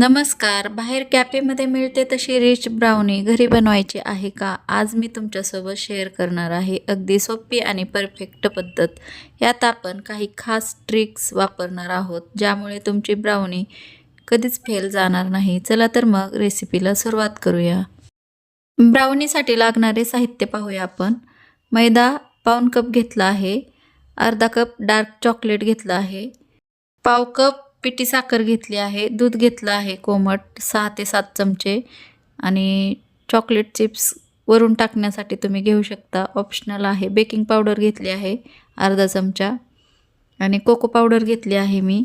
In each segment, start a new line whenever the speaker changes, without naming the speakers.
नमस्कार. बाहेर कॅफेमध्ये मिळते तशी रिच ब्राउनी घरी बनवायची आहे का? आज मी तुमच्यासोबत शेअर करणार आहे अगदी सोपी आणि परफेक्ट पद्धत. यात आपण काही खास ट्रिक्स वापरणार आहोत ज्यामुळे तुमची ब्राउनी कधीच फेल जाणार नाही. चला तर मग रेसिपीला सुरुवात करूया. ब्राउनीसाठी लागणारे साहित्य पाहूया आपण. मैदा पाऊन कप घेतला आहे. अर्धा कप डार्क चॉकलेट घेतलं आहे. पाव कप पिठी साखर घेतली आहे दूध घेतलं आहे कोमट सहा ते सात चमचे आणि चॉकलेट चिप्स वरून टाकण्यासाठी तुम्ही घेऊ शकता. ऑप्शनल आहे. बेकिंग पावडर घेतली आहे अर्धा चमचा. आणि कोको पावडर घेतली आहे मी.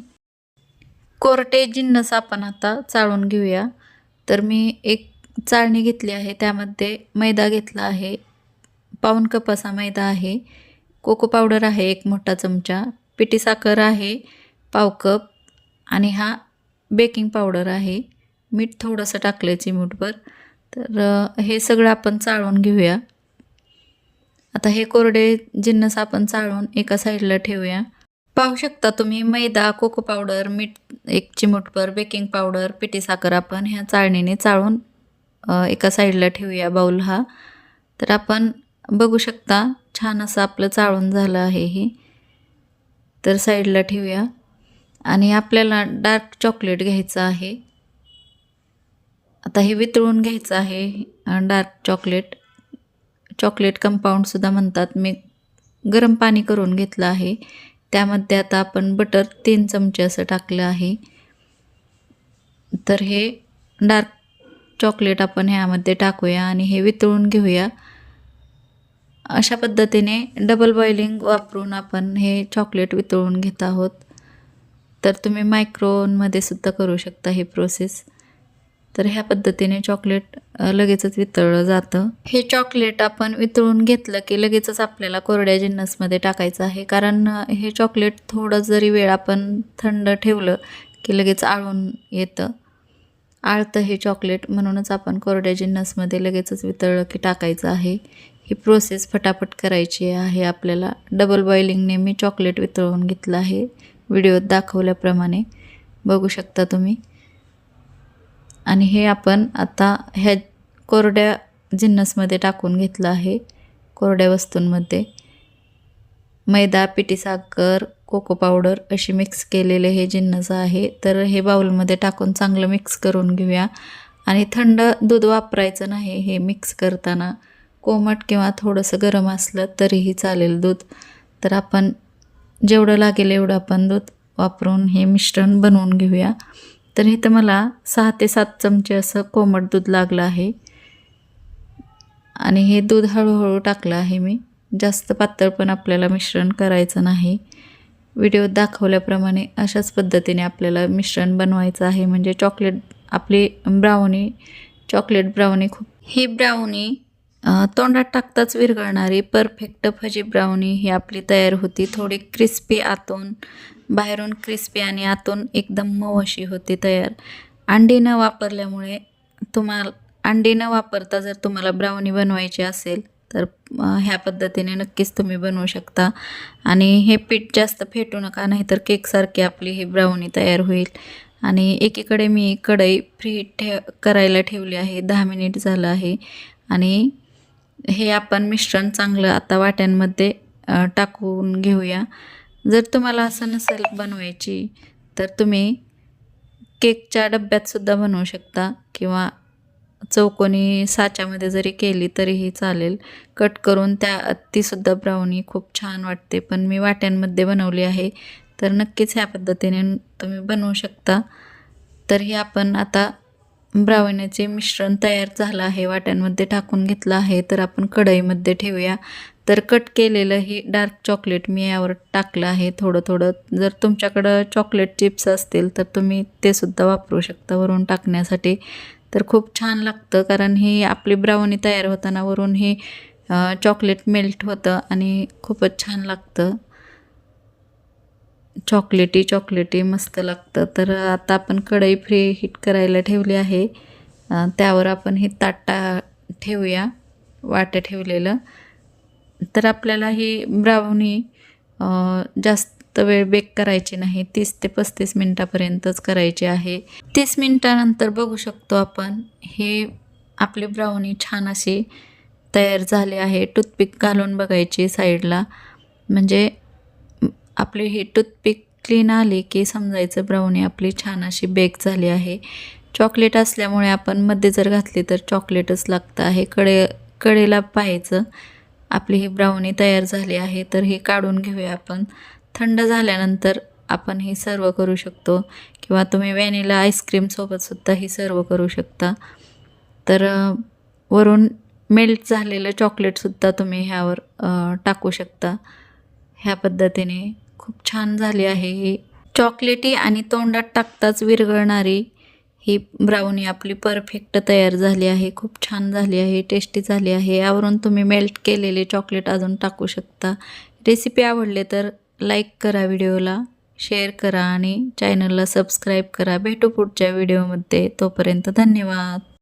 कोरटे जिन्नस आपण आता चाळून घेऊया. तर मी एक चाळणी घेतली आहे त्यामध्ये मैदा घेतला आहे. पाऊण कप असा मैदा आहे. कोको पावडर आहे एक मोठा चमचा. पिठी साखर आहे पाव कप. आणि हा बेकिंग पावडर आहे. मीठ थोडंसं टाकलं आहे चिमूटभर. तर हे सगळं आपण चाळून घेऊया. आता हे कोरडे जिन्नस आपण चाळून एका साईडला ठेवूया. पाहू शकता तुम्ही मैदा कोको पावडर मीठ एक चिमूटभर बेकिंग पावडर पिठी साखर आपण ह्या चाळणीने चाळून एका साईडला ठेवूया बाऊल हा. तर आपण बघू शकता छान असं आपलं चाळून झालं आहे हे. तर साईडला ठेवूया. आणि आपल्याला डार्क चॉकलेट घ्यायचं आहे. आता हे वितळून घ्यायचं आहे डार्क चॉकलेट. चॉकलेट कंपाऊंडसुद्धा म्हणतात मी गरम पाणी करून घेतलं आहे. त्यामध्ये आता आपण बटर तीन चमचे असं टाकलं आहे. तर हे डार्क चॉकलेट आपण ह्यामध्ये टाकूया आणि हे वितळून घेऊया. अशा पद्धतीने डबल बॉइलिंग वापरून आपण हे चॉकलेट वितळून घेत आहोत. तर तुम्ही मायक्रोनमध्ये सुद्धा करू शकता हे प्रोसेस तर ह्या पद्धतीने चॉकलेट लगेचच वितळलं जातं. हे चॉकलेट आपण वितळून घेतलं की लगेचच आपल्याला कोरड्या जिन्नसमध्ये टाकायचं आहे. कारण हे चॉकलेट थोडं जरी वेळ आपण थंड ठेवलं की लगेच आळून येतं. आळतं हे चॉकलेट म्हणूनच आपण कोरड्या जिन्नसमध्ये लगेचच वितळलं की टाकायचं आहे. ही प्रोसेस फटाफट करायची आहे आपल्याला. डबल बॉइलिंगने मी चॉकलेट वितळून घेतलं आहे. व्हिडिओत दाखवल्याप्रमाणे बघू शकता तुम्ही. आणि हे आपण आता ह्या कोरड्या जिन्नसमध्ये टाकून घेतलं आहे कोरड्या वस्तूंमध्ये. मैदा पिठी साखर कोको पावडर अशी मिक्स केलेले हे जिन्नस आहे. तर हे बाउलमध्ये टाकून चांगलं मिक्स करून घेऊया. आणि थंड दूध वापरायचं नाही हे मिक्स करताना कोमट किंवा थोडंसं गरम असलं तरीही चालेल दूध. तर आपण जेवढं लागेल एवढं आपण दूध वापरून हे मिश्रण बनवून घेऊया. तर इथं मला सहा ते सात चमचे असं कोमट दूध लागलं आहे. आणि हे दूध हळूहळू टाकलं आहे मी. जास्त पातळ पण आपल्याला मिश्रण करायचं नाही. व्हिडिओत दाखवल्याप्रमाणे अशाच पद्धतीने आपल्याला मिश्रण बनवायचं आहे. म्हणजे चॉकलेट आपली ब्राउनी चॉकलेट ब्राउनी खूप ही ब्राउनी तोंडात टाकताच विरघळणारी परफेक्ट भजी ब्राउनी ही आपली तयार होती. थोडी क्रिस्पी आतून बाहेरून क्रिस्पी आणि आतून एकदम मऊ अशी होती तयार. अंडी न वापरल्यामुळे तुम्हाला अंडी न वापरता जर तुम्हाला ब्राउनी बनवायची असेल तर ह्या पद्धतीने नक्कीच तुम्ही बनवू शकता. आणि हे पीठ जास्त फेटू नका नाहीतर केकसारखी आपली ही ब्राउनी तयार होईल. आणि एकीकडे मी कढई फ्री ठे करायला ठेवली आहे. दहा मिनिट झालं आहे. आणि हे आपण मिश्रण चांगलं आता वाट्यांमध्ये टाकून घेऊया. जर तुम्हाला असं नसेल बनवायची तर तुम्ही केकच्या डब्यातसुद्धा बनवू शकता किंवा चौकोनी साच्यामध्ये जरी केली तरीही चालेल. कट करून त्या तीसुद्धा ब्राउनी खूप छान वाटते. पण मी वाट्यांमध्ये बनवली आहे तर नक्कीच ह्या पद्धतीने तुम्ही बनवू शकता. तर हे आपण आता ब्राउनीचे मिश्रण तयार झालं आहे वाट्यांमध्ये टाकून घेतलं आहे. तर आपण कढईमध्ये ठेवूया. तर कट केलेलं ही डार्क चॉकलेट मी यावर टाकलं आहे थोडं थोडं. जर तुमच्याकडं चॉकलेट चिप्स असतील तर तुम्ही ते सुद्धा वापरू शकता वरून टाकण्यासाठी. तर खूप छान लागतं कारण ही आपली ब्राउनी तयार होताना वरून हे चॉकलेट मेल्ट होतं आणि खूपच छान लागतं. चॉकलेटी चॉकलेटी मस्त लागतं. तर आता आपण कढई फ्री हीट करायला ठेवली आहे. त्यावर आपण हे ताटा ठेवूया वाटं ठेवलेलं. तर आपल्याला ही ब्राउनी जास्त जास्त वेळ बेक करायची नाही तीस ते पस्तीस मिनटापर्यंतच करायची आहे. तीस मिनटानंतर बघू शकतो आपण हे आपली ब्राउनी छान अशी तयार झाली आहे. टूथपिक घालून बघायची साईडला. म्हणजे आपली ही टूथपिक क्लीन आली की समजायचं ब्राउनी आपली छान अशी बेक झाली आहे. चॉकलेट असल्यामुळे आपण मध्ये जर घातली तर चॉकलेटच लागतं आहे. कडे कडेला पाहायचं. आपली ही ब्राउनी तयार झाली आहे. तर हे काढून घेऊया आपण. थंड झाल्यानंतर आपण हे सर्व करू शकतो. किंवा तुम्ही व्हॅनिला आईस्क्रीमसोबतसुद्धा ही सर्व करू शकता. तर वरून मेल्ट झालेलं चॉकलेटसुद्धा तुम्ही ह्यावर टाकू शकता. ह्या पद्धतीने. खूप छान झाली आहे. ही चॉकलेटी आणि तोंडात टाकताच विरघळणारी ही ब्राउनी आपली परफेक्ट तयार झाली आहे. खूप छान झाली आहे टेस्टी झाली आहे. यावरून तुम्ही मेल्ट केलेले चॉकलेट अजून टाकू शकता. रेसिपी आवडले तर लाईक करा व्हिडिओला शेअर करा आणि चॅनलला सबस्क्राईब करा. भेटू पुढच्या व्हिडिओमध्ये. तोपर्यंत धन्यवाद.